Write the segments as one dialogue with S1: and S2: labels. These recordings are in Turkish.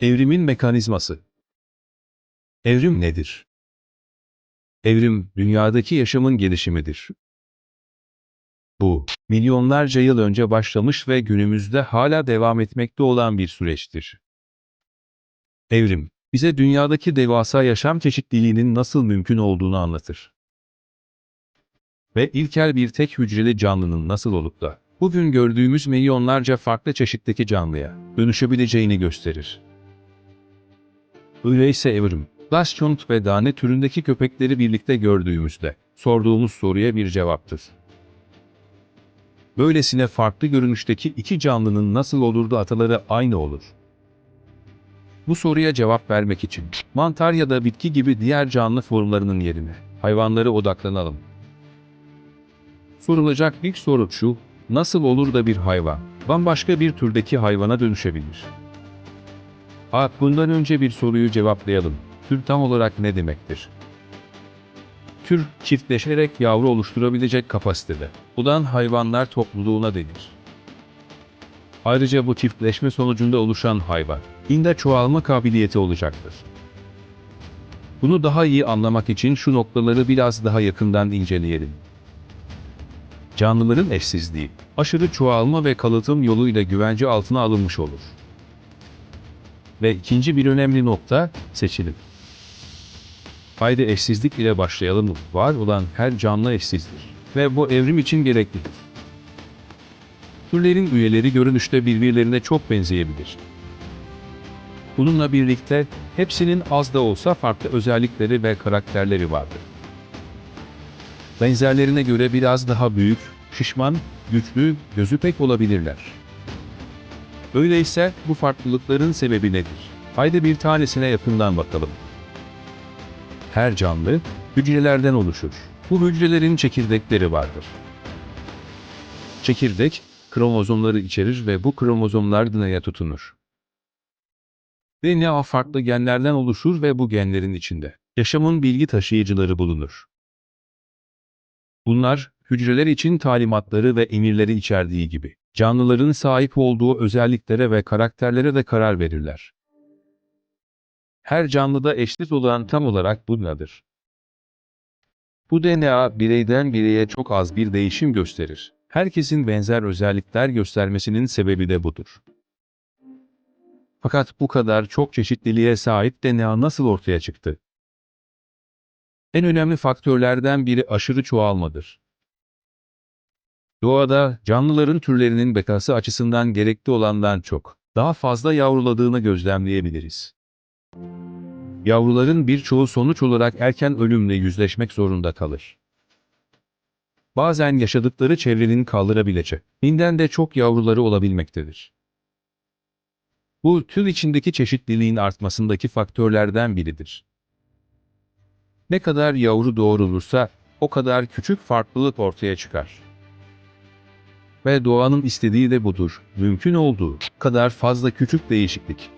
S1: Evrimin mekanizması Evrim nedir? Evrim, dünyadaki yaşamın gelişimidir. Bu, milyonlarca yıl önce başlamış ve günümüzde hala devam etmekte olan bir süreçtir. Evrim, bize dünyadaki devasa yaşam çeşitliliğinin nasıl mümkün olduğunu anlatır. Ve ilkel bir tek hücreli canlının nasıl olup da, bugün gördüğümüz milyonlarca farklı çeşitteki canlıya dönüşebileceğini gösterir. Öyleyse evrim, Dachshund ve Dane türündeki köpekleri birlikte gördüğümüzde sorduğumuz soruya bir cevaptır. Böylesine farklı görünüşteki iki canlının nasıl olur da ataları aynı olur? Bu soruya cevap vermek için mantar ya da bitki gibi diğer canlı formlarının yerine hayvanlara odaklanalım. Sorulacak ilk soru şu, nasıl olur da bir hayvan bambaşka bir türdeki hayvana dönüşebilir? A. Bundan önce bir soruyu cevaplayalım. Tür tam olarak ne demektir? Tür, çiftleşerek yavru oluşturabilecek kapasitede. Budan hayvanlar topluluğuna denir. Ayrıca bu çiftleşme sonucunda oluşan hayvan, inde çoğalma kabiliyeti olacaktır. Bunu daha iyi anlamak için şu noktaları biraz daha yakından inceleyelim. Canlıların eşsizliği, aşırı çoğalma ve kalıtım yoluyla güvence altına alınmış olur. Ve ikinci bir önemli nokta, seçilim. Haydi eşsizlik ile başlayalım. Var olan her canlı eşsizdir. Ve bu evrim için gereklidir. Türlerin üyeleri görünüşte birbirlerine çok benzeyebilir. Bununla birlikte hepsinin az da olsa farklı özellikleri ve karakterleri vardır. Benzerlerine göre biraz daha büyük, şişman, güçlü, gözü pek olabilirler. Öyleyse bu farklılıkların sebebi nedir? Haydi bir tanesine yakından bakalım. Her canlı hücrelerden oluşur. Bu hücrelerin çekirdekleri vardır. Çekirdek, kromozomları içerir ve bu kromozomlar DNA'ya tutunur. DNA farklı genlerden oluşur ve bu genlerin içinde yaşamın bilgi taşıyıcıları bulunur. Bunlar, hücreler için talimatları ve emirleri içerdiği gibi, canlıların sahip olduğu özelliklere ve karakterlere de karar verirler. Her canlıda eşit olan tam olarak bunladır. Bu DNA bireyden bireye çok az bir değişim gösterir. Herkesin benzer özellikler göstermesinin sebebi de budur. Fakat bu kadar çok çeşitliliğe sahip DNA nasıl ortaya çıktı? En önemli faktörlerden biri aşırı çoğalmadır. Doğada canlıların türlerinin bekası açısından gerekli olandan çok daha fazla yavruladığını gözlemleyebiliriz. Yavruların birçoğu sonuç olarak erken ölümle yüzleşmek zorunda kalır. Bazen yaşadıkları çevrenin kaldırabileceği, binden de çok yavruları olabilmektedir. Bu tür içindeki çeşitliliğin artmasındaki faktörlerden biridir. Ne kadar yavru doğurulursa o kadar küçük farklılık ortaya çıkar. Ve doğanın istediği de budur. Mümkün olduğu kadar fazla küçük değişiklik.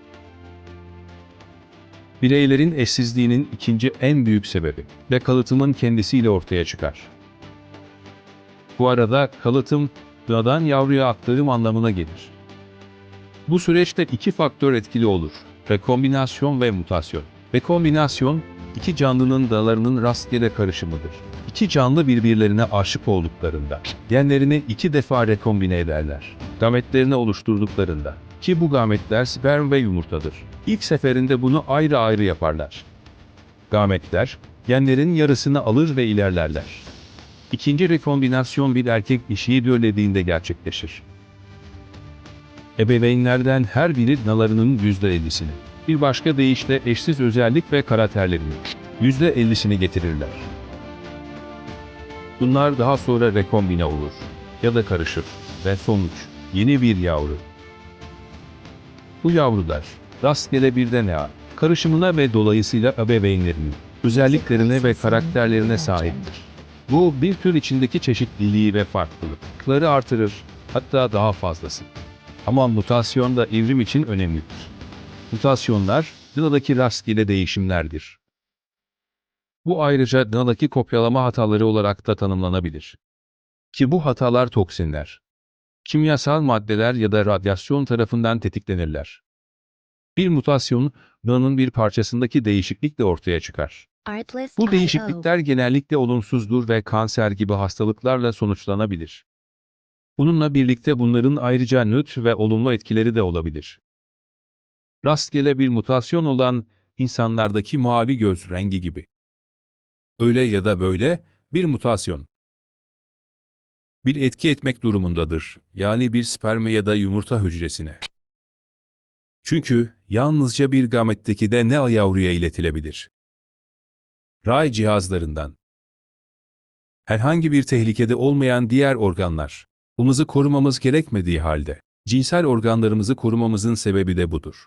S1: Bireylerin eşsizliğinin ikinci en büyük sebebi ve kalıtımın kendisiyle ortaya çıkar. Bu arada kalıtım, dağdan yavruya aktarım anlamına gelir. Bu süreçte iki faktör etkili olur. Rekombinasyon ve mutasyon. Rekombinasyon, iki canlının dallarının rastgele karışımıdır. İki canlı birbirlerine aşık olduklarında, genlerini iki defa rekombine ederler. Gametlerini oluşturduklarında, ki bu gametler sperm ve yumurtadır. İlk seferinde bunu ayrı ayrı yaparlar. Gametler, genlerin yarısını alır ve ilerlerler. İkinci rekombinasyon bir erkek dişiyi döllediğinde gerçekleşir. Ebeveynlerden her biri nalarının %50'sini, bir başka deyişle eşsiz özellik ve karakterlerinin %50'sini getirirler. Bunlar daha sonra rekombine olur ya da karışır ve sonuç yeni bir yavru. Bu yavrular rastgele bir DNA karışımına ve dolayısıyla ebeveynlerinin özelliklerine ve karakterlerine sahiptir. Bu bir tür içindeki çeşitliliği ve farklılıkları artırır, hatta daha fazlası. Ama mutasyon da evrim için önemlidir. Mutasyonlar, DNA'daki rastgele değişimlerdir. Bu ayrıca DNA'daki kopyalama hataları olarak da tanımlanabilir. Ki bu hatalar toksinler, kimyasal maddeler ya da radyasyon tarafından tetiklenirler. Bir mutasyon, DNA'nın bir parçasındaki değişiklikle ortaya çıkar. Bu değişiklikler genellikle olumsuzdur ve kanser gibi hastalıklarla sonuçlanabilir. Bununla birlikte bunların ayrıca nötr ve olumlu etkileri de olabilir. Rastgele bir mutasyon olan insanlardaki mavi göz rengi gibi. Öyle ya da böyle bir mutasyon. Bir etki etmek durumundadır. Yani bir sperme ya da yumurta hücresine. Çünkü yalnızca bir gametteki de ne yavruya iletilebilir. Ray cihazlarından. Herhangi bir tehlikede olmayan diğer organlar. Umuzu korumamız gerekmediği halde, cinsel organlarımızı korumamızın sebebi de budur.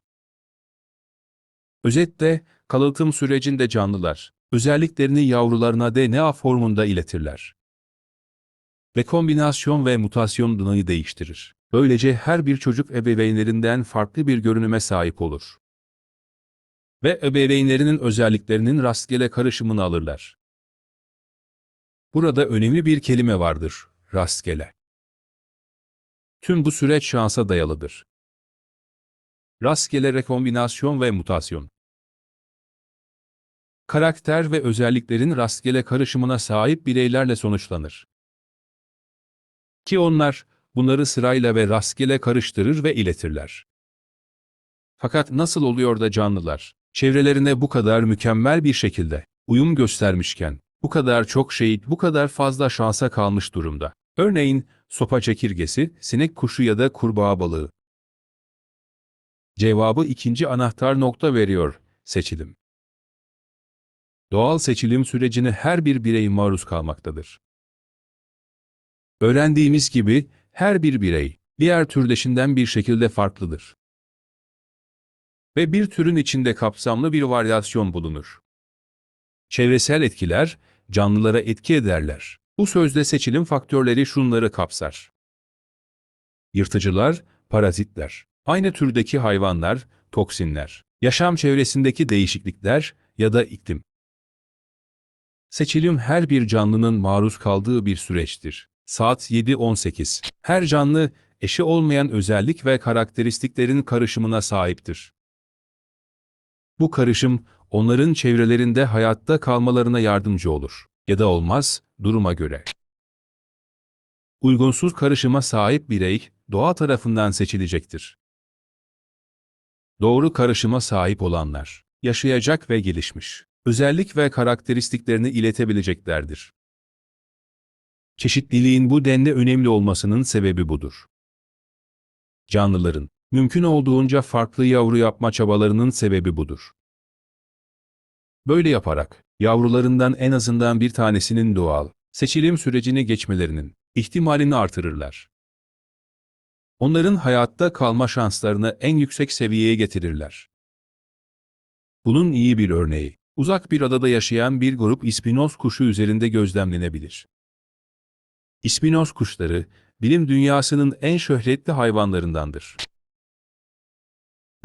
S1: Özetle, kalıtım sürecinde canlılar, özelliklerini yavrularına DNA formunda iletirler. Rekombinasyon ve mutasyon DNA'yı değiştirir. Böylece her bir çocuk ebeveynlerinden farklı bir görünüme sahip olur. Ve ebeveynlerinin özelliklerinin rastgele karışımını alırlar. Burada önemli bir kelime vardır, rastgele. Tüm bu süreç şansa dayalıdır. Rastgele rekombinasyon ve mutasyon. Karakter ve özelliklerin rastgele karışımına sahip bireylerle sonuçlanır. Ki onlar, bunları sırayla ve rastgele karıştırır ve iletirler. Fakat nasıl oluyor da canlılar, çevrelerine bu kadar mükemmel bir şekilde uyum göstermişken, bu kadar çok şey, bu kadar fazla şansa kalmış durumda? Örneğin, sopa çekirgesi, sinek kuşu ya da kurbağa balığı. Cevabı ikinci anahtar nokta veriyor, seçilim. Doğal seçilim sürecine her bir birey maruz kalmaktadır. Öğrendiğimiz gibi her bir birey diğer türdeşinden bir şekilde farklıdır. Ve bir türün içinde kapsamlı bir varyasyon bulunur. Çevresel etkiler canlılara etki ederler. Bu sözde seçilim faktörleri şunları kapsar. Yırtıcılar, parazitler, aynı türdeki hayvanlar, toksinler, yaşam çevresindeki değişiklikler ya da iklim. Seçilim her bir canlının maruz kaldığı bir süreçtir. Saat 7.18. Her canlı, eşi olmayan özellik ve karakteristiklerin karışımına sahiptir. Bu karışım, onların çevrelerinde hayatta kalmalarına yardımcı olur. Ya da olmaz, duruma göre. Uygunsuz karışıma sahip birey, doğa tarafından seçilecektir. Doğru karışıma sahip olanlar, yaşayacak ve gelişmiş, özellik ve karakteristiklerini iletebileceklerdir. Çeşitliliğin bu denli önemli olmasının sebebi budur. Canlıların, mümkün olduğunca farklı yavru yapma çabalarının sebebi budur. Böyle yaparak, yavrularından en azından bir tanesinin doğal, seçilim sürecini geçmelerinin ihtimalini artırırlar. Onların hayatta kalma şanslarını en yüksek seviyeye getirirler. Bunun iyi bir örneği, uzak bir adada yaşayan bir grup ispinoz kuşu üzerinde gözlemlenebilir. İspinoz kuşları, bilim dünyasının en şöhretli hayvanlarındandır.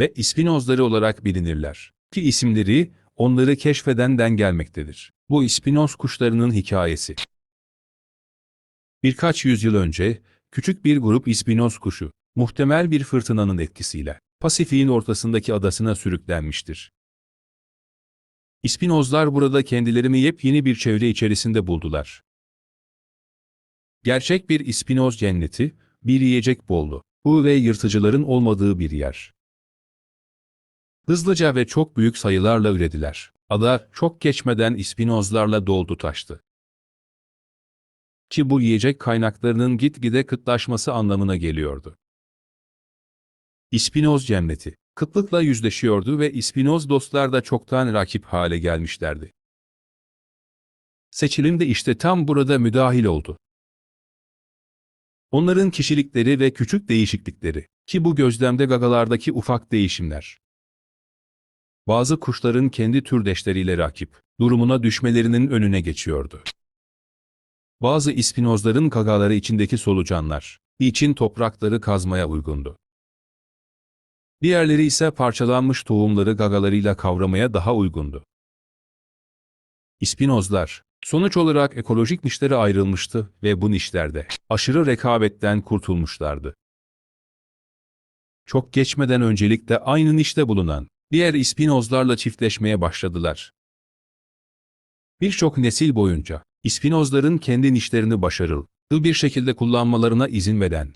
S1: Ve ispinozları olarak bilinirler. Ki isimleri, onları keşfedenden gelmektedir. Bu ispinoz kuşlarının hikayesi. Birkaç yüzyıl önce, küçük bir grup ispinoz kuşu, muhtemel bir fırtınanın etkisiyle, Pasifik'in ortasındaki adasına sürüklenmiştir. İspinozlar burada kendilerini yepyeni bir çevre içerisinde buldular. Gerçek bir ispinoz cenneti, bir yiyecek bollu, bu ve yırtıcıların olmadığı bir yer. Hızlıca ve çok büyük sayılarla ürediler. Ada çok geçmeden ispinozlarla doldu taştı. Ki bu yiyecek kaynaklarının gitgide kıtlaşması anlamına geliyordu. İspinoz cenneti, kıtlıkla yüzleşiyordu ve ispinoz dostlar da çoktan rakip hale gelmişlerdi. Seçilim de işte tam burada müdahil oldu. Onların kişilikleri ve küçük değişiklikleri, ki bu gözlemde gagalardaki ufak değişimler. Bazı kuşların kendi türdeşleriyle rakip, durumuna düşmelerinin önüne geçiyordu. Bazı ispinozların gagaları içindeki solucanlar, için toprakları kazmaya uygundu. Diğerleri ise parçalanmış tohumları gagalarıyla kavramaya daha uygundu. İspinozlar, sonuç olarak ekolojik nişlere ayrılmıştı ve bu nişlerde aşırı rekabetten kurtulmuşlardı. Çok geçmeden öncelikle aynı nişte bulunan diğer ispinozlarla çiftleşmeye başladılar. Birçok nesil boyunca ispinozların kendi nişlerini başarılı bir şekilde kullanmalarına izin veren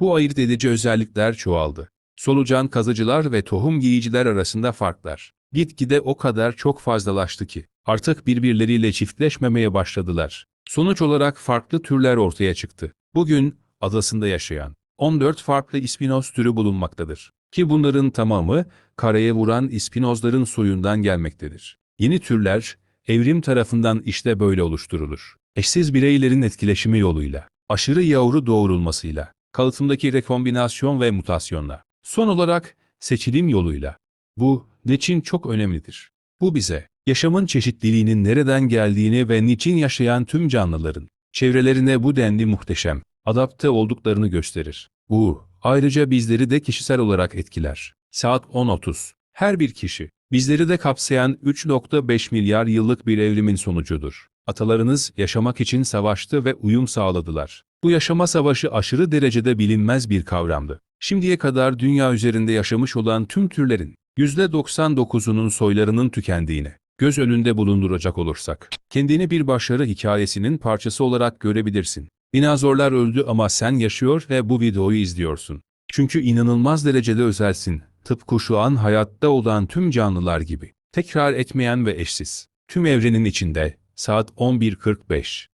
S1: bu ayırt edici özellikler çoğaldı. Solucan kazıcılar ve tohum giyiciler arasında farklar gitgide o kadar çok fazlalaştı ki artık birbirleriyle çiftleşmemeye başladılar. Sonuç olarak farklı türler ortaya çıktı. Bugün adasında yaşayan 14 farklı ispinoz türü bulunmaktadır. Ki bunların tamamı karaya vuran ispinozların soyundan gelmektedir. Yeni türler evrim tarafından işte böyle oluşturulur. Eşsiz bireylerin etkileşimi yoluyla, aşırı yavru doğurulmasıyla, kalıtımdaki rekombinasyon ve mutasyonla, son olarak seçilim yoluyla. Bu, niçin çok önemlidir. Bu bize, yaşamın çeşitliliğinin nereden geldiğini ve niçin yaşayan tüm canlıların, çevrelerine bu denli muhteşem, adapte olduklarını gösterir. Bu, ayrıca bizleri de kişisel olarak etkiler. Saat 10.30. Her bir kişi, bizleri de kapsayan 3.5 milyar yıllık bir evrimin sonucudur. Atalarınız yaşamak için savaştı ve uyum sağladılar. Bu yaşama savaşı aşırı derecede bilinmez bir kavramdı. Şimdiye kadar dünya üzerinde yaşamış olan tüm türlerin %99'unun soylarının tükendiğini göz önünde bulunduracak olursak, kendini bir başarı hikayesinin parçası olarak görebilirsin. Dinozorlar öldü ama sen yaşıyor ve bu videoyu izliyorsun. Çünkü inanılmaz derecede özelsin. Tıpkı şu an hayatta olan tüm canlılar gibi. Tekrar etmeyen ve eşsiz. Tüm evrenin içinde, saat 11.45.